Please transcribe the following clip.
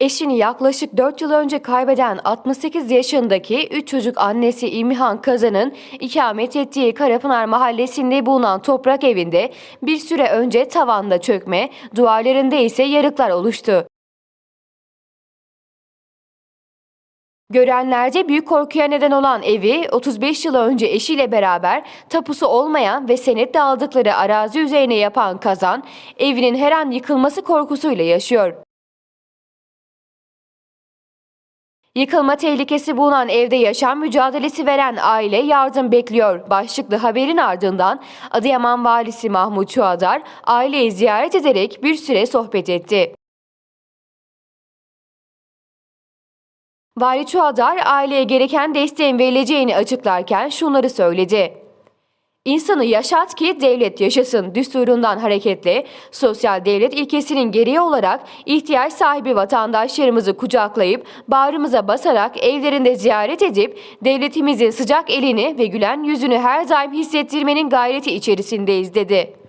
Eşini yaklaşık 4 yıl önce kaybeden 68 yaşındaki 3 çocuk annesi İmihan Kazan'ın ikamet ettiği Karapınar mahallesinde bulunan toprak evinde bir süre önce tavanda çökme, duvarlarında ise yarıklar oluştu. Görenlerde büyük korkuya neden olan evi 35 yıl önce eşiyle beraber tapusu olmayan ve senetle aldıkları arazi üzerine yapan Kazan, evinin her an yıkılması korkusuyla yaşıyor. Yıkılma tehlikesi bulunan evde yaşam mücadelesi veren aile yardım bekliyor. Başlıklı haberin ardından Adıyaman Valisi Mahmut Çuadar aileyi ziyaret ederek bir süre sohbet etti. Vali Çuadar aileye gereken desteğin verileceğini açıklarken şunları söyledi. İnsanı yaşat ki devlet yaşasın düsturundan hareketle sosyal devlet ilkesinin gereği olarak ihtiyaç sahibi vatandaşlarımızı kucaklayıp bağrımıza basarak evlerinde ziyaret edip devletimizin sıcak elini ve gülen yüzünü her daim hissettirmenin gayreti içerisindeyiz dedi.